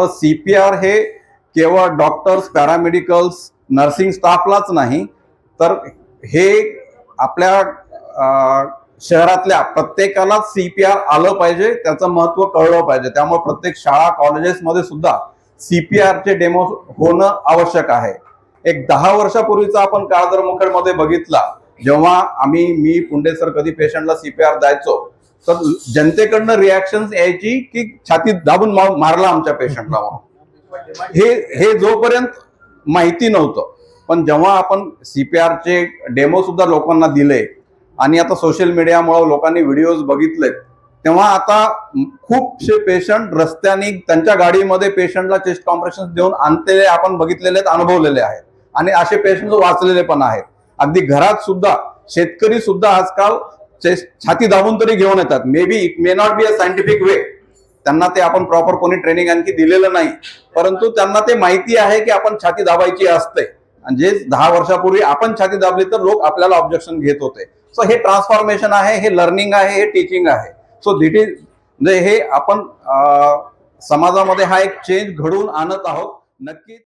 त्यामुळं C P R हे केवळ डॉक्टर्स पॅरामेडिकल्स नर्सिंग स्टाफलाच नाही तर हे आपल्या शहरातल्या प्रत्येकालाच सी पी आर आलं पाहिजे त्याचं महत्त्व कळलं पाहिजे. त्यामुळे प्रत्येक शाळा कॉलेजेसमध्ये सुद्धा सी पी आरचे डेमो होणं आवश्यक आहे. एक दहा वर्षापूर्वीचा आपण काळ जर बघितला जेव्हा आम्ही मी पुंडेसर कधी पेशंटला सीपीआर द्यायचो तर जनतेकडनं रिॲक्शन यायची की छातीत दाबून मारला आमच्या पेशंटला म्हणून. हे हे जोपर्यंत माहिती नव्हतं पण जेव्हा आपण सीपीआरचे डेमो सुद्धा लोकांना दिले आणि आता सोशल मीडियामुळे लोकांनी व्हिडिओज बघितलेत तेव्हा आता खूपसे पेशंट रस्त्याने त्यांच्या गाडीमध्ये पेशंटला चेस्ट कॉम्प्रेशन देऊन आणलेले आपण बघितलेले आहेत अनुभवलेले आहेत. आणि असे पेशंट वाचलेले पण आहेत. अगदी घरात सुद्धा शेतकरी सुद्धा आजकाल छाती दाबून तरी घेऊन येतात. May be it may not be a scientific way त्यांना ते आपण प्रॉपर कोणी ट्रेनिंग आणखी दिलेलं नाही. परंतु त्यांना ते माहिती आहे की आपण छाती दाबायची असते. आणि जे दहा वर्षापूर्वी आपण छाती दाबली तर लोक आपल्याला ऑब्जेक्शन घेत होते. सो हे ट्रान्सफॉर्मेशन आहे हे लर्निंग आहे हे टीचिंग आहे. सो दिट इज म्हणजे हे आपण समाजामध्ये हा एक चेंज घडवून आणत आहोत. नक्कीच